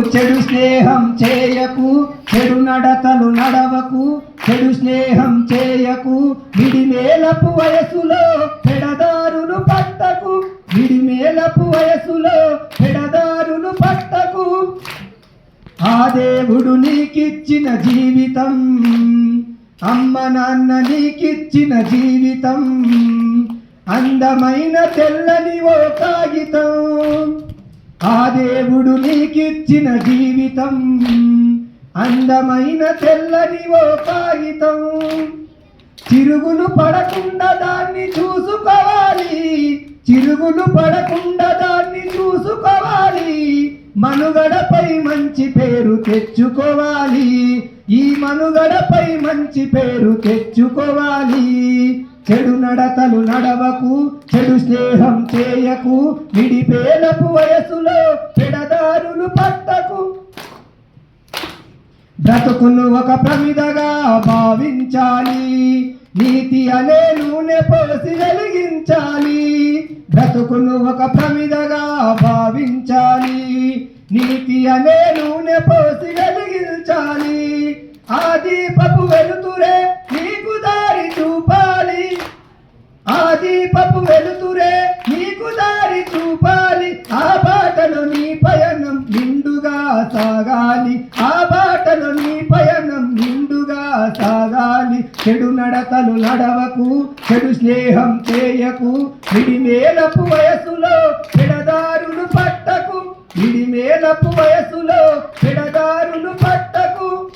చెడు స్నేహం చేయకు చెడు నడతలు నడవకు చెడు స్నేహం చేయకు. విడిమేలపు వయసులో పెడదారులు పట్టకు విడిమేలపు వయసులో పెడదారులు పట్టకు. ఆ దేవుడు నీకిచ్చిన జీవితం అమ్మ నాన్న నీకిచ్చిన జీవితం అందమైన తెల్లని ఓ కాగితం. ఆ దేవుడు నీకిచ్చిన జీవితం అందమైన తెల్లని ఓ కాగితం. చిరుగులు పడకుండా దాన్ని చూసుకోవాలి చిరుగులు పడకుండా దాన్ని చూసుకోవాలి మనుగడపై మంచి పేరు తెచ్చుకోవాలి ఈ మనుగడపై మంచి పేరు తెచ్చుకోవాలి. చెడు నడతలు నడవకు చెడు స్నేహం చేయకు విడిపేలపు వయసులో చెడదారులు పట్టకు. బ్రతుకును ఒక ప్రమిదగా భావించాలి నీతి అనే నూనె పోసి వెలిగించాలి. బ్రతుకును ఒక ప్రమిదగా భావించాలి నీతి అనే నూనె పోసి వెలిగించాలి. ఆ దీపపు వెలుతురే నీకు దారి చూపాలి. ఆ బాటలో నీ పయనం నిండుగా సాగాలి. ఆ బాటలో నీ పయనం నిండుగా సాగాలి. చెడు నడతలు నడవకు చెడు స్నేహం చేయకు. విడిమేలపు వయసులో పిడదారులు పట్టకు. విడిమేలపు వయసులో పిడదారులు పట్టకు.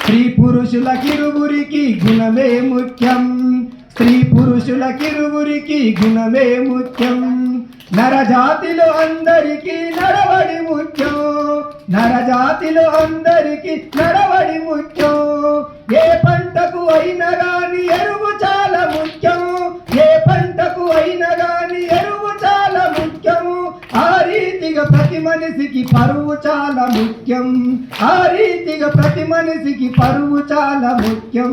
స్త్రీ పురుషుల కిరువురికి గుణమే ముఖ్యం. పురుషుల కిరువురికి గుణమే ముఖ్యం. నరజాతిలో అందరికీ నడవడి ముఖ్యం. నరజాతిలో అందరికీ నడవడి ముఖ్యం. ఏ పంటకు అయినా గాని ఎరువు చాలా ముఖ్యం. ఏ పంటకు అయినా గాని ఎరువు చాలా ముఖ్యం. ఆ రీతిగా ప్రతి మనిషికి పరువు చాలా ముఖ్యం. ఆ రీతిగా ప్రతి మనిషికి పరువు చాలా ముఖ్యం.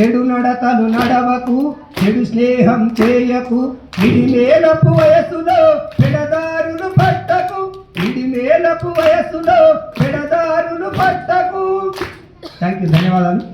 చెడు నడతలు నడవకు చెడు స్నేహం చేయకు ఇడిమేలపు వయసులో పెడదారులు పట్టకు ఇడిమేలపు వయసులో పెడదారులు పట్టకు. థ్యాంక్ యూ ధన్యవాదాలు.